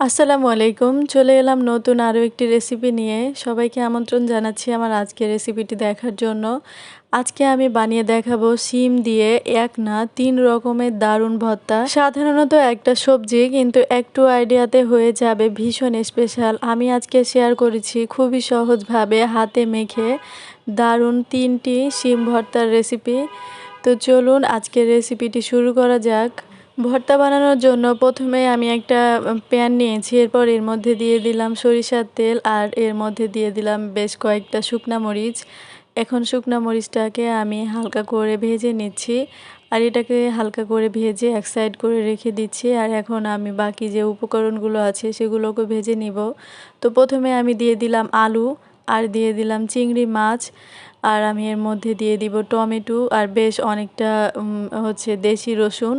আসসালামু আলাইকুম। চলে এলাম নতুন আরও একটি রেসিপি নিয়ে। সবাইকে আমন্ত্রণ জানাচ্ছি আমার আজকের রেসিপিটি দেখার জন্য। আজকে আমি বানিয়ে দেখাবো শিম দিয়ে এক না তিন রকমের দারুণ ভর্তা। সাধারণত একটা সবজি, কিন্তু একটু আইডিয়াতে হয়ে যাবে ভীষণ স্পেশাল আমি আজকে শেয়ার করেছি খুবই সহজভাবে হাতে মেখে দারুণ তিনটি শিম ভর্তার রেসিপি তো চলুন আজকের রেসিপিটি শুরু করা যাক। ভর্তা বানানোর জন্য প্রথমে আমি একটা প্যান নিয়েছি, এরপর এর মধ্যে দিয়ে দিলাম সরিষার তেল আর এর মধ্যে দিয়ে দিলাম বেশ কয়েকটা শুকনা মরিচ। এখন শুকনা মরিচটাকে আমি হালকা করে ভেজে নিচ্ছি আর এটাকে হালকা করে ভেজে এক সাইড করে রেখে দিচ্ছি আর এখন আমি বাকি যে উপকরণগুলো আছে সেগুলোকে ভেজে নিব। তো প্রথমে আমি দিয়ে দিলাম আলু আর দিয়ে দিলাম চিংড়ি মাছ। আর আমি এর মধ্যে দিয়ে দিব টমেটো আর বেশ অনেকটা হচ্ছে দেশি রসুন।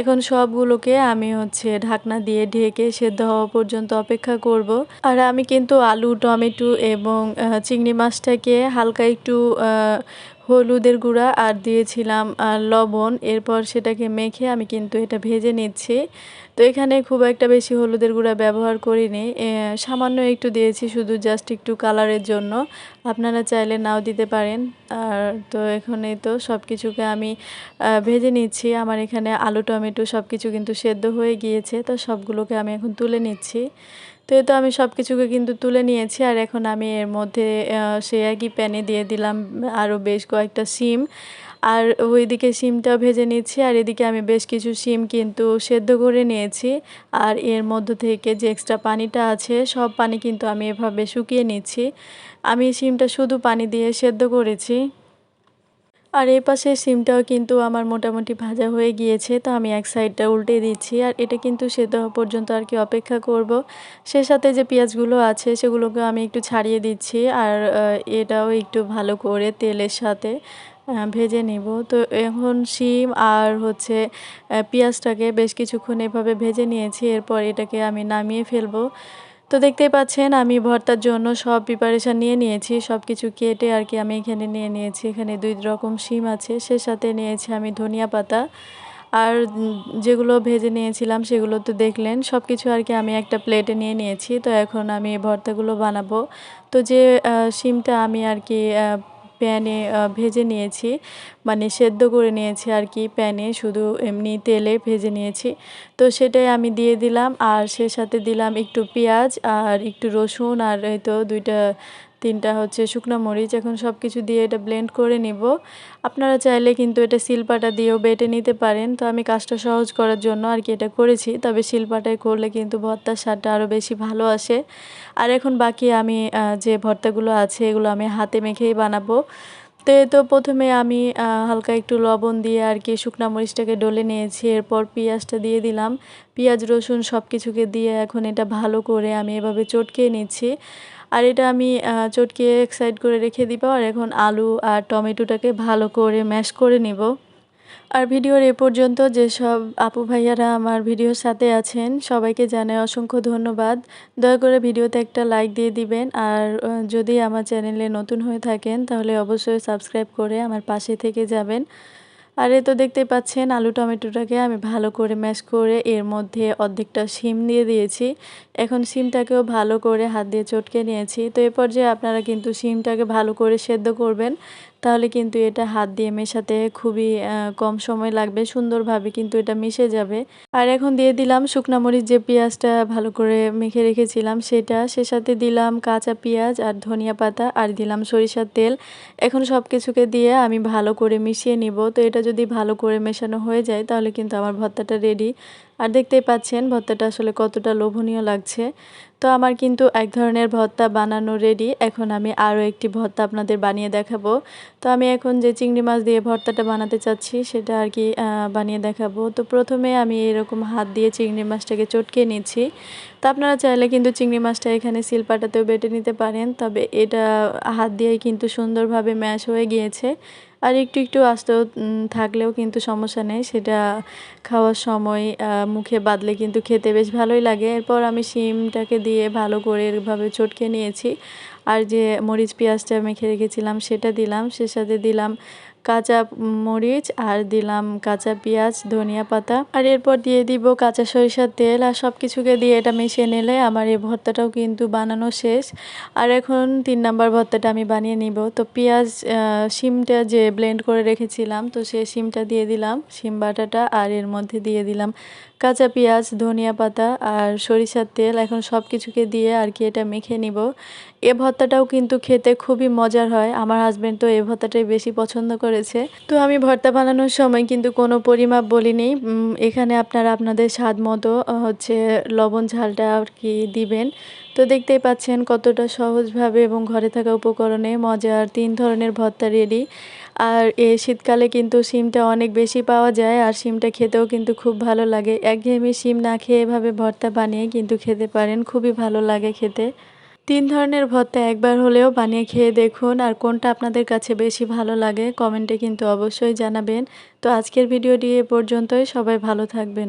এখন সবগুলোকে আমি হচ্ছে ঢাকনা দিয়ে ঢেকে সেদ্ধ হওয়া পর্যন্ত অপেক্ষা করব। আর আমি কিন্তু আলু, টমেটো এবং চিংড়ি মাছটাকে হালকা একটু হলুদের গুঁড়া আর দিয়েছিলাম লবণ। এরপর সেটাকে মেখে আমি কিন্তু এটা ভেজে নিচ্ছি। তো এখানে খুব একটা বেশি হলুদের গুঁড়া ব্যবহার করিনি। সামান্য একটু দিয়েছি শুধু জাস্ট একটু কালারের জন্য। আপনারা চাইলে নাও দিতে পারেন। আর তো এখানেই তো সব কিছুকে আমি ভেজে নিচ্ছি। আমার এখানে আলু, টমেটো সব কিছু কিন্তু সেদ্ধ হয়ে গিয়েছে। তো সবগুলোকে আমি এখন তুলে নিচ্ছি। তো এ তো আমি সব কিছুকে কিন্তু তুলে নিয়েছি। আর এখন আমি এর মধ্যে সে একই প্যানে দিয়ে দিলাম আরও বেশ কয়েকটা সিম। আর ওইদিকে সিমটাও ভেজে নিচ্ছি, আর এদিকে আমি বেশ কিছু সিম কিন্তু সেদ্ধ করে নিয়েছি। আর এর মধ্য থেকে যে এক্সট্রা পানিটা আছে, সব পানি কিন্তু আমি এভাবে শুকিয়ে নিচ্ছি। আমি সিমটা শুধু পানি দিয়ে সেদ্ধ করেছি। আর এই পাশে সিমটাও কিন্তু আমার মোটামুটি ভাজা হয়ে গিয়েছে, তো আমি এক সাইডটা উল্টে দিচ্ছি। আর এটা কিন্তু সেদ্ধ হওয়া পর্যন্ত আর কি অপেক্ষা করব। সে সাথে যে পেঁয়াজগুলো আছে, সেগুলোকে আমি একটু ছাড়িয়ে দিচ্ছি। আর এটাও একটু ভালো করে তেলের সাথে। ভেজে নিব। তো এখন শিম আর হচ্ছে পেঁয়াজটাকে বেশ কিছুক্ষণ এভাবে ভেজে নিয়েছি, এরপর এটাকে আমি নামিয়ে ফেলব। তো দেখতেই পাচ্ছেন, আমি ভর্তার জন্য সব প্রিপারেশান নিয়ে নিয়েছি সব কিছু কেটে আর কি আমি এখানে নিয়ে নিয়েছি। এখানে দুই রকম শিম আছে, সে সাথে নিয়েছি আমি ধনিয়া পাতা। আর যেগুলো ভেজে নিয়েছিলাম সেগুলো তো দেখলেন সব কিছু আর কি আমি একটা প্লেটে নিয়ে নিয়েছি। তো এখন আমি ভর্তাগুলো বানাবো। তো যে শিমটা আমি আর কি প্যানে ভেজে নিয়েছি। মানে সেদ্ধ করে নিয়েছি আর কি প্যানে, শুধু এমনি তেলে ভেজে নিয়েছি। তো সেটাই আমি দিয়ে দিলাম আর সে সাথে দিলাম একটু পেঁয়াজ আর একটু রসুন আর এই তো দুইটা তিনটা হচ্ছে শুকনো মরিচ, এখন সব কিছু দিয়ে এটা ব্লেন্ড করে নিব। আপনারা চাইলে কিন্তু এটা শিলপাটা দিয়েও বেটে নিতে পারেন। তো আমি কাজটা সহজ করার জন্য আর কি এটা করেছি, তবে শিলপাটায় করলে কিন্তু ভর্তার স্বাদটা আরও বেশি ভালো আসে। আর এখন বাকি আমি যে ভর্তাগুলো আছে এগুলো আমি হাতে মেখেই বানাবো। তো তো প্রথমে আমি হালকা একটু লবণ দিয়ে আর কি শুকনা মরিচটাকে ডলে নিয়েছি, এরপর পেঁয়াজটা দিয়ে দিলাম। পেঁয়াজ, রসুন সব কিছুকে দিয়ে এখন এটা ভালো করে আমি এভাবে চটকে নিচ্ছি। আর এটা আমি চটকে এক সাইড করে রেখে দিব আর এখন আলু আর টমেটোটাকে ভালো করে ম্যাশ করে নিব। আর ভিডিওর এ পর্যন্ত যেসব আপু ভাইয়ারা আমার ভিডিওর সাথে আছেন, সবাইকে জানাই অসংখ্য ধন্যবাদ। দয়া করে ভিডিওতে একটা লাইক দিয়ে দিবেন আর যদি আমার চ্যানেলে নতুন হয়ে থাকেন তাহলে অবশ্যই সাবস্ক্রাইব করে আমার পাশে থেকে যাবেন। আর এ তো দেখতে পাচ্ছেন আলু টমেটোটাকে আমি ভালো করে ম্যাশ করে এর মধ্যে অর্ধেকটা শিম দিয়ে দিয়েছি। এখন শিমটাকেও ভালো করে হাত দিয়ে চটকে নিয়েছি। তো এ পর্যায়ে আপনারা কিন্তু শিমটাকে ভালো করে সেদ্ধ করবেন। তাহলে কিন্তু এটা হাত দিয়ে মেশাতে খুবই কম সময় লাগবে, সুন্দরভাবে কিন্তু এটা মিশে যাবে। আর এখন দিয়ে দিলাম শুকনা মরিচ যে পেঁয়াজটা ভালো করে মেখে রেখেছিলাম সেটা, সে সাথে দিলাম কাঁচা পেঁয়াজ আর ধনিয়া পাতা আর দিলাম সরিষার তেল। এখন সব কিছুকে দিয়ে আমি ভালো করে মিশিয়ে নিব। তো এটা যদি ভালো করে মেশানো হয়ে যায় তাহলে কিন্তু আমার ভর্তাটা রেডি আর দেখতেই পাচ্ছেন ভর্তাটা আসলে কতটা লোভনীয় লাগছে। তো আমার কিন্তু এক ধরনের ভর্তা বানানো রেডি এখন আমি আরও একটি ভর্তা আপনাদের বানিয়ে দেখাবো। তো আমি এখন যে চিংড়ি মাছ দিয়ে ভর্তাটা বানাতে চাচ্ছি, সেটা আর কি বানিয়ে দেখাবো। তো প্রথমে আমি এরকম হাত দিয়ে চিংড়ি মাছটাকে চটকে নিচ্ছি। তো আপনারা চাইলে কিন্তু চিংড়ি মাছটা এখানে শিলপাটাতেও বেটে নিতে পারেন। তবে এটা হাত দিয়েই কিন্তু সুন্দরভাবে ম্যাশ হয়ে গিয়েছে। আর একটু একটু আস্ত থাকলেও কিন্তু সমস্যা নেই। সেটা খাওয়ার সময় মুখে বাদলে কিন্তু খেতে বেশ ভালোই লাগে। এরপর আমি শিমটাকে দিয়ে ভালো করে এরভাবে চটকে নিয়েছি। আর যে মরিচ পেঁয়াজটা মেখে রেখেছিলাম, সেটা দিলাম। সে সাথে দিলাম কাঁচা মরিচ আর দিলাম কাঁচা পেঁয়াজ, ধনিয়া পাতা। আর এরপর দিয়ে দিব কাঁচা সরিষার তেল আর সব কিছুকে দিয়ে এটা মিশিয়ে নিলে আমার এই ভর্তাটাও কিন্তু বানানো শেষ। আর এখন তিন নাম্বার ভর্তাটা আমি বানিয়ে নিব। তো পেঁয়াজ শিমটা যে ব্লেন্ড করে রেখেছিলাম, তো সে শিমটা দিয়ে দিলাম, শিম বাটাটা, আর এর মধ্যে দিয়ে দিলাম কাঁচা পেঁয়াজ, ধনিয়া পাতা আর সরিষার তেল। এখন সব কিছুকে দিয়ে আর কি এটা মেখে নিব। এ ভর্তাটাও কিন্তু খেতে খুবই মজার হয়। আমার হাজব্যান্ড তো এ ভর্তাটাই বেশি পছন্দ করেছে। তো আমি ভর্তা বানানোর সময় কিন্তু কোনো পরিমাপ বলিনি। এখানে আপনারা আপনাদের স্বাদ মতো হচ্ছে লবণ ঝালটা আর কি দিবেন। তো দেখতেই পাচ্ছেন কতটা সহজভাবে এবং ঘরে থাকা উপকরণে মজার তিন ধরনের ভর্তা রেডি। আর এ শীতকালে কিন্তু শিমটা অনেক বেশি পাওয়া যায় আর শিমটা খেতেও কিন্তু খুব ভালো লাগে। একঘেয়েমি শিম না খেয়ে এভাবে ভর্তা বানিয়ে কিন্তু খেতে পারেন। খুবই ভালো লাগে খেতে। তিন ধরনের ভর্তা একবার হলেও বানিয়ে খেয়ে দেখুন আর কোনটা আপনাদের কাছে বেশি ভালো লাগে কমেন্টে কিন্তু অবশ্যই জানাবেন। তো আজকের ভিডিওটি এ পর্যন্তই। সবাই ভালো থাকবেন।